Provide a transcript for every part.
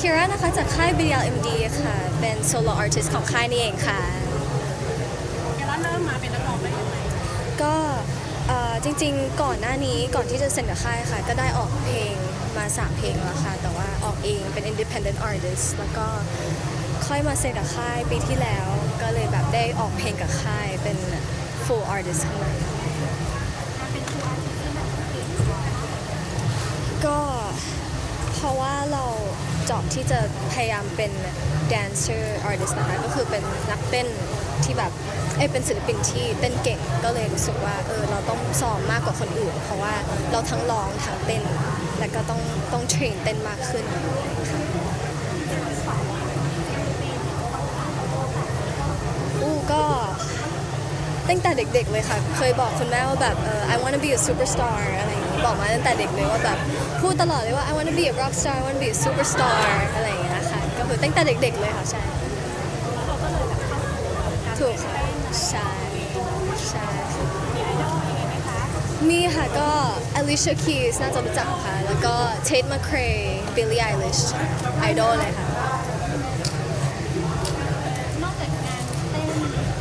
คิรานะคะจากค่าย BLMD ค่ะ เป็น solo artist ของค่ายนี่เองค่ะเอล่าเริ่มมาเป็นนักร้องได้ยังไงก็เอ่อจริงๆ ก่อนหน้านี้ก่อนที่จะเซ็นกับค่ายค่ะ ก็ได้ออกเพลงมา 3 เพลงแล้วค่ะ แต่ว่าออกเองเป็น independent artist แล้วก็ค่อยมาเซ็นกับค่ายปีที่แล้ว ก็เลยแบบได้ออกเพลงกับค่ายเป็น full artist ข้างในการเป็นตัวอาร์ติสต์ที่แบบเก่งกว่าก็เพราะว่าเราเจาะที่จะพยายามเป็น dancer artist นะคะก็คือเป็นนักเต้นที่แบบเอ้เป็นศิลปินที่เต้นเก่งก็เลยรู้สึกว่าเออเราต้องซ้อมมากกว่าคนอื่น เพราะว่าเราทั้งร้องทั้งเต้น แล้วก็ต้องต้องเทรนเต้นมากขึ้นค่ะอู้ก็ ตั้งแต่เด็ก ๆ เลยค่ะ เคยบอกคุณแม่ว่าแบบเออ I wanna be a superstar อะไรอย่างนี้บอกมาตั้งแต่เด็กเลยว่าแบบพูดตลอดเลยว่า I wanna be a rock star I wanna be a superstar อะไรอย่างเงี้ยค่ะก็คือตั้งแต่เด็ก ๆ เลยค่ะใช่ถูกค่ะใช่ใช่มีคะมีค่ะก็ Alicia Keys น่าจะรู้จักค่ะ แล้วก็ Tate McRae Billie Eilish ไอดอลเลยค่ะ นอกจากงานเต้น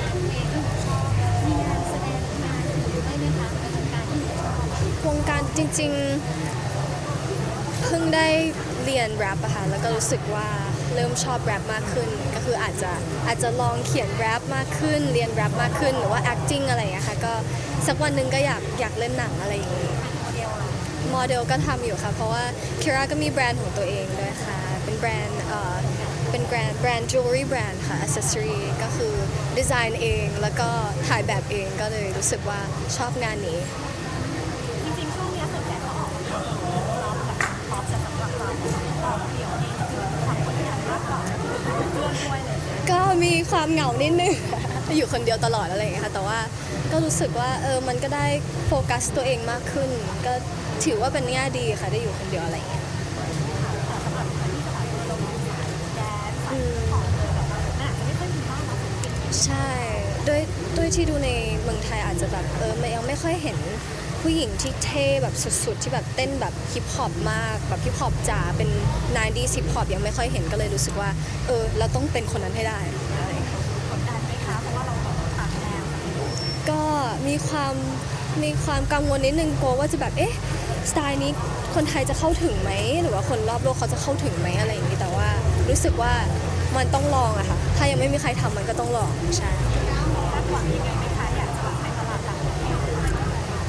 งานเพลงที่หนูชอบมีงานแสดงงานอื่นด้วยไหมคะในวงการที่หนูชอบ วงกา รจริงๆ เพิ่งได้เรียนแรปอะค่ะ แล้วก็รู้สึกว่าเริ่มชอบแรปมากขึ้น ก็คืออาจจะอาจจะลองเขียนแรปมากขึ้น เรียนแรปมากขึ้น หรือว่า acting อะไรอย่างเงี้ยค่ะ ก็สักวันหนึ่งก็อยากอยากเล่นหนังอะไรอย่างงี้เดียวอะโมเดลก็ทำอยู่ค่ะ เพราะว่าคิราก็มีแบรนด์ของตัวเองด้วยค่ะ เป็นแบรนด์เอ่อเป็นแบรนด์แบรนด์ jewelry brand ค่ะ accessory ก็คือดีไซน์เอง แล้วก็ถ่ายแบบเองก็เลยรู้สึกว่าชอบงานนี้ ก็มีความเหงานิดนึง อยู่คนเดียวตลอดอะไรอย่างเงี้ยค่ะ แต่ว่าก็รู้สึกว่าเออมันก็ได้โฟกัสตัวเองมากขึ้น ก็ถือว่าเป็นแง่ดีค่ะได้อยู่คนเดียวอะไรอย่างเงี้ยแต่สำหรับคนที่จะแบบลงสายแดนซ์สายขอเลยแบบมันอาจจะไม่ค่อยมีบ้างเราศิลปินใช่ด้วย ด้วยที่ดูในเมืองไทยอาจจะแบบเออยังไม่ค่อยเห็นผู้หญิงที่เท่แบบสุดๆ ที่แบบเต้นแบบฮิปฮอปมากแบบฮิปฮอปจ๋าเป็น9 0ฮิปฮอปยังไม่ค่อยเห็นก็เลยรู้สึกว่า เออ เราต้องเป็นคนนั้นให้ได้อะไรอย่างเงี้ย กดดันไหมคะ เพราะว่าเราต่างแนวก็มีความมีความกังวลนิดนึงกลัวว่าจะแบบเอ๊ะสไตล์นี้คนไทยจะเข้าถึงไหมหรือว่าคนรอบโลกเขาจะเข้าถึงไหมอะไรอย่างนี้แต่ว่ารู้สึกว่ามันต้องลองอะค่ะถ้ายังไม่มีใครทำมันก็ต้องลองใช่ คาดหวังยังไงไหมคะอยากจะแบบไปตลาดต่างประเทศ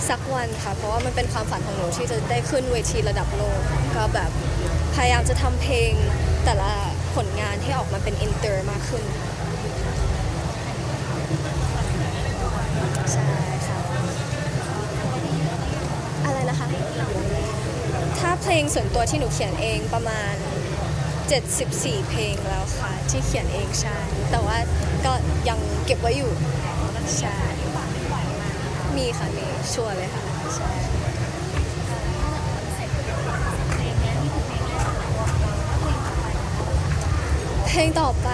สักวันค่ะ เพราะว่ามันเป็นความฝันของหนูที่จะได้ขึ้นเวทีระดับโลก ก็แบบพยายามจะทำเพลงแต่ละผลงานให้ออกมาเป็นอินเตอร์มากขึ้นใช่ค่ะอะไรนะคะ ถ้าเพลงส่วนตัวที่หนูเขียนเองประมาณ 74 เพลงแล้วค่ะ ที่เขียนเองใช่แต่ว่าก็ยังเก็บไว้อยู่ ใช่มีค่ะมีชัวร์เลยค่ะใช่เพลงต่อไป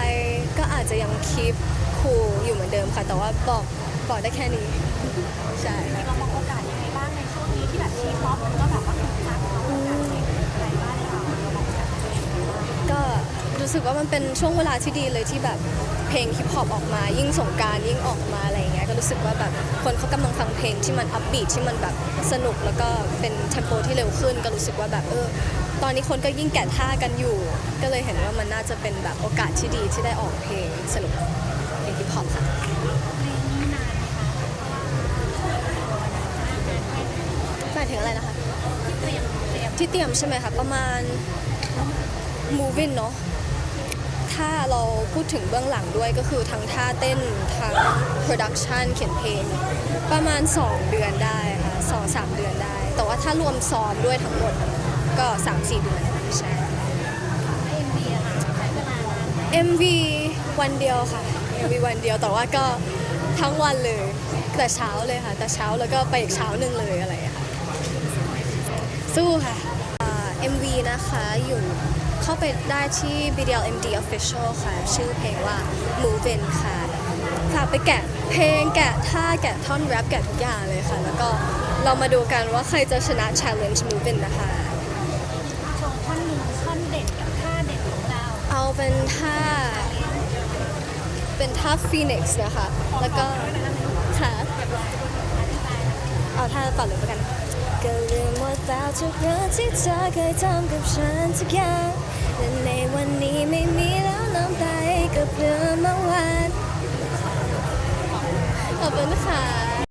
ก็อาจจะยังคีปคูลอยู่เหมือนเดิมค่ะ แต่ว่าบอกบอกได้แค่นี้ ใช่เรามองโอกาสยังไงบ้างในช่วงนี้ที่แบบทีป๊อปก็แบบว่าคึกคักเราโอกาสเลงอะไรบ้างเราเรามองโอกาสตัวเองยังไงบ้างก็รู้สึกว่ามันเป็นช่วงเวลาที่ดีเลยที่แบบ เพลงฮิปฮอปออกมา ยิ่งสงการยิ่งออกมาอะไรอย่างเงี้ยก็รู้สึกว่าแบบคนเขากำลังฟังเพลงที่มันอัพบีทที่มันแบบสนุกแล้วก็เป็นเทมโปที่เร็วขึ้น ก็รู้สึกว่าแบบเออตอนนี้คนก็ยิ่งแกะท่ากันอยู่ ก็เลยเห็นว่ามันน่าจะเป็นแบบโอกาสที่ดีที่ได้ออกเพลงสนุกเพลงฮิปฮอปค่ะไหมายถึงอะไรนะคะที่เตรียมเตรียมที่เตรียมใช่ไหมคะประมาณ moving เนาะ ถ้าเราพูดถึงเบื้องหลังด้วยก็คือทั้งท่าเต้นทั้ง production เขียนเพลง ประมาณ 2 เดือนได้ค่ะสองสามเดือนได้ แต่ว่าถ้ารวมซ้อมด้วยทั้งหมดก็ 3-4 เดือนใช่เอ็มวีอะค่ะใช้เวลานานไหม MV วันเดียวค่ะ MV วันเดียวแต่ว่าก็ทั้งวันเลยแต่เช้าเลยค่ะ แต่เช้าแล้วก็ไปอีกเช้าหนึ่งเลยอะไรอย่างเงี้ยค่ะ สู้ค่ะ MV นะคะอยู่ เข้าไปได้ที่ BDL MD Official ค่ะ ชื่อเพลงว่า Move In ค่ะ ฝากไปแกะเพลงแกะท่าแกะท่อนแรปแกะทุกอย่างเลยค่ะ แล้วก็เรามาดูกันว่าใครจะชนะ Challenge Move In นะคะ โชว์ท่อนหนึ่งท่อนเด็ดกับท่าเด็ดของเป็นท่า เป็นท่าฟีนิกซ์นะคะ แล้วก็ ค่ะ เอาท่าต่อเลยแล้วกัน ก็ลืมว่าตาทุกเรื่องที่เธอเคยทำกับฉันทุกอย่าง และในวันนี้ไม่มีแล้วน้ำตาให้กับเพื่อเมื่อวานขอบคุณค่ะ